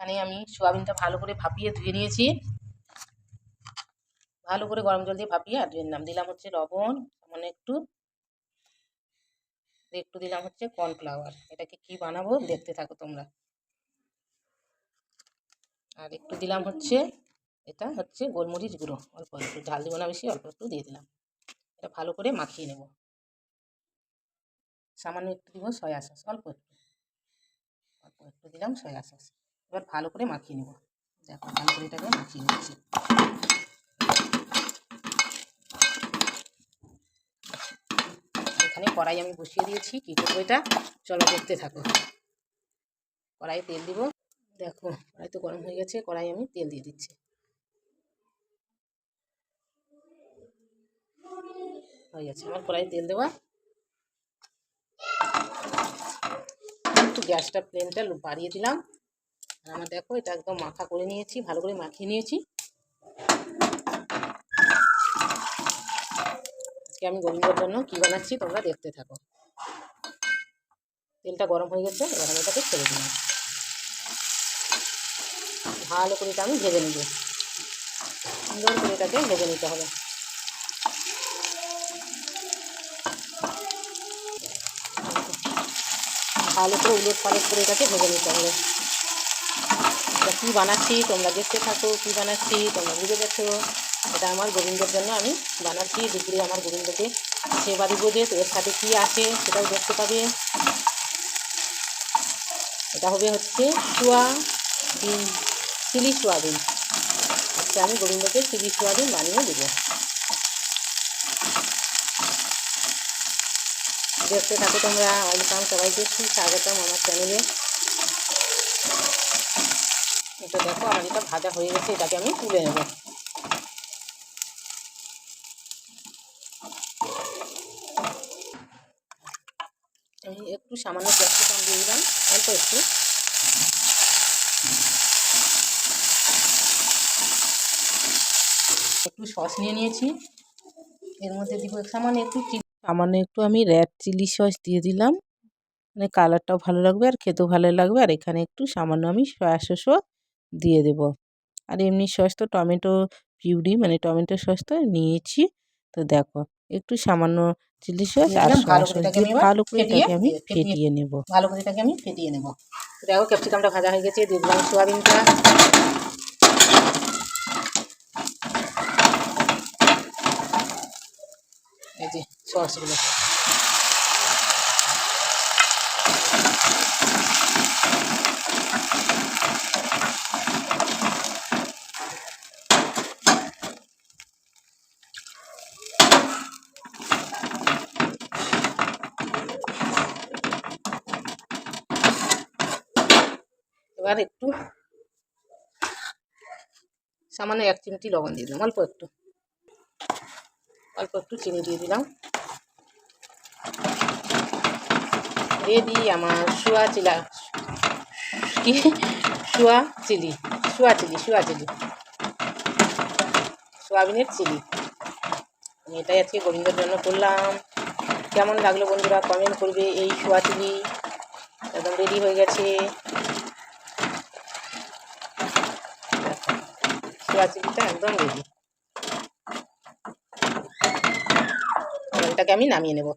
এখানে আমি সোয়াবিনটা ভালো করে ভাপিয়ে ধুয়ে নিয়েছি। ভালো করে গরম জল দিয়ে ভাপিয়ে আর ধুয়ে নিলাম। দিলাম হচ্ছে লবণ মানে একটু একটু দিলাম হচ্ছে কর্নফ্লাওয়ার। এটাকে কি বানাবো দেখতে থাকো তোমরা। আর একটু দিলাম হচ্ছে, এটা হচ্ছে গোলমরিচ গুঁড়ো। অল্প, একটু ঝাল দিব না বেশি, অল্প একটু দিয়ে দিলাম। এটা ভালো করে মাখিয়ে নেব। সামান্য একটু দিব সয়া সস, অল্প একটু। অল্প একটু দিলাম সয়া সস। এবার ভালো করে মাখিয়ে নেব। দেখো, ভালো করে এটাকে মাখিয়ে নিচ্ছি। এখানে কড়াই আমি বসিয়ে দিয়েছি, কী করব এটা? চলো দেখতে থাকো। কড়াই তেল দিব। দেখো, কড়াই তো গরম হয়ে গেছে, কড়াই আমি তেল দিয়ে দিচ্ছি। হয়ে গেছে, আমার কড়াই তেল দেওয়া। একটু গ্যাসটা, ফ্লেমটা বাড়িয়ে দিলাম। আমার দেখো, এটা একদম মাখা করে নিয়েছি, ভালো করে মাখিয়ে নিয়েছি। আজকে আমি গোবিন্দর জন্য কী বানাচ্ছি তোমরা দেখতে থাকো। তেলটা গরম হয়ে গেছে, এবার আমি এটাকে ছেড়ে দিলাম। ভালো করে এটা আমি ভেজে নেব। সুন্দর করে এটাকে ভেজে নিতে হবে। ভালো করে উলট পালট করে এটাকে ভেজে নিতে হবে। এটা কী বানাচ্ছি? তোমরা দেখতে থাকো, কী বানাচ্ছি? তোমরা বুঝে গেছো? এটা আমার গোবিন্দর জন্য আমি বানাচ্ছি। দুপুরে আমার গোবিন্দকে সেবা দিব যে এর সাথে কী আছে সেটাও দেখতে পাবে। এটা হবে হচ্ছে সোয়াবিন চিলি সোয়াবিন আজকে আমি গোবিন্দকে চিলি সোয়াবিন বানিয়ে দেবো। দেখতে থাকো তোমরা, ওয়েলকাম সবাইকে। স্বাগতম আমার চ্যানেলে। এটা দেখো আমার এটা ভাজা হয়ে গেছে, এটাকে আমি তুলে নেব। আমি একটু সামান্য ক্যাপসিকাম দিয়ে দিলাম, অল্প একটু। একটু সস নিয়ে নিয়েছি। এর মধ্যে দিব সামান্য একটু সামান্য একটু আমি র্যাড চিলি সস দিয়ে দিলাম। মানে কালারটাও ভালো লাগবে আর খেতেও ভালো লাগবে। আর এখানে একটু সামান্য আমি সয়া সসও দিয়ে দেব। আর এমনি সস তো টমেটো পিউরি মানে টমেটো সস তো নিয়েছি। তো দেখো একটু সামান্য চিলি সস আর ভালো করে এটাকে আমি ফেটিয়ে নেব। ভালো করে এটাকে আমি ফেটিয়ে নেব। দেখো ক্যাপসিকামটা ভাজা হয়ে গেছে দিয়ে দিলাম সোয়াবিনটা। এই যে সসগুলো। এবার একটু সামান্য এক চিমটি লবণ দিয়ে দিলাম, অল্প একটু। অল্প একটু চিনি দিয়ে দিলাম। রেডি আমার শুয়া চিলা, কি? শুয়া চিলি শুয়া চিলি শুয়া চিলি। সোয়াবিনের চিলি। আমি এটাই আজকে গোবিন্দর জন্য করলাম। কেমন লাগল বন্ধুরা? কমেন্ট করবে এই শুয়া চিলি। একদম রেডি হয়ে গেছে। শুয়া একদম রেডি এটাকে আমি নামিয়ে নেব